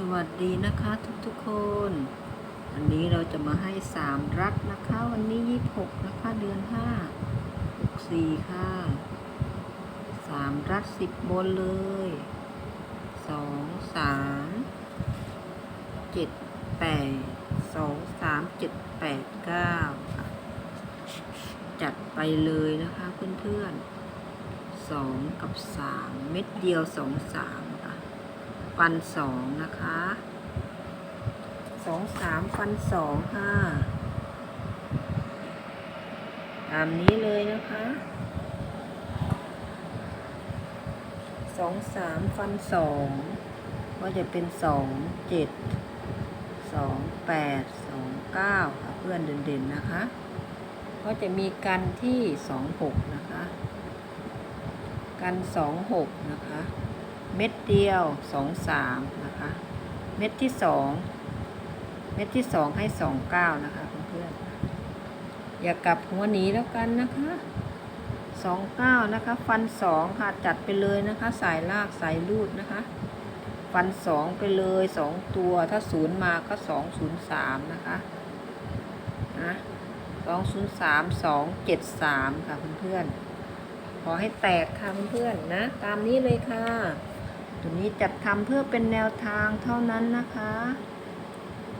สวัสดีนะคะทุกๆคน วันนี้เราจะมาให้สามรัฐนะคะ วันนี้ยี่หกนะคะเดือนห้าหกสี่ค่ะสามรัฐสิบบนเลยสองสามเจ็ดแปดสองสามเจ็ดแปดเก้าค่ะจัดไปเลยนะคะเพื่อนๆสองกับสามเม็ดเดียวสองสาม ฟันสองนะคะสองสามฟันสองค่ะ ตามนี้เลยนะคะสองสามฟันสองก็จะเป็นสองเจ็ดสองแปดสองเก้าค่ะเพื่อนเด่นๆนะคะ ก็จะมีกันที่สองหกนะคะ กันสองหกนะคะ เม็ดเดียวสองสามนะคะ เม็ดที่สองเม็ดที่สองให้สองเก้านะคะเพื่อนๆอย่ากลับหัวหนีแล้วกันนะคะสองเก้านะคะ ฟันสองค่ะจัดไปเลยนะคะ สายลากสายรูดนะคะ ฟันสองไปเลยสองตัวถ้าศูนย์มาก็สองศูนย์สามนะคะนะสองศูนย์สามสองเจ็ดสามค่ะเพื่อนๆขอให้แตกค่ะเพื่อนๆนะ ตามนี้เลยค่ะ นี้จัดทำเพื่อเป็นแนวทางเท่านั้นนะคะ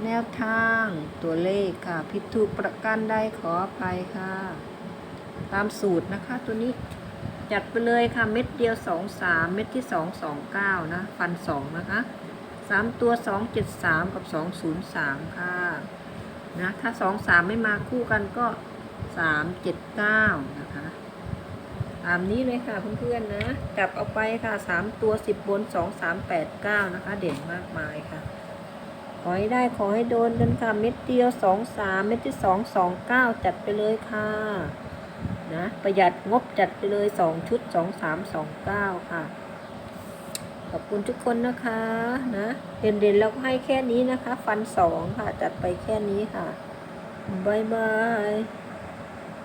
แนวทางตัวเลขค่ะ ผิดถูกประกันใดขออภัยค่ะ ตามสูตรนะคะตัวนี้จัดไปเลยค่ะเม็ดเดียวสองสามเม็ดที่สองสองเก้านะ ฟันสองนะคะสามตัวสองเจ็ดสามกับสองศูนย์สามค่ะ นะ ถ้าสองสามไม่มาคู่กันก็สามเจ็ดเก้านะคะ ตามนี้เลยค่ะเพื่อนๆนะจับเอาไปค่ะสามตัวสิบบนสองสามแปดเก้านะคะ เด่นมากมายค่ะ ขอให้ได้ขอให้โดนกันค่ะ เม็ดเดียวสองสามเม็ดที่สองสองเก้าจัดไปเลยค่ะนะประหยัดงบจัดไปเลยสองชุดสองสามสองเก้าค่ะ ขอบคุณทุกคนนะคะนะเด่นเด่นๆเราก็ให้แค่นี้นะคะ ฟันสองค่ะ จัดไปแค่นี้ค่ะบายบาย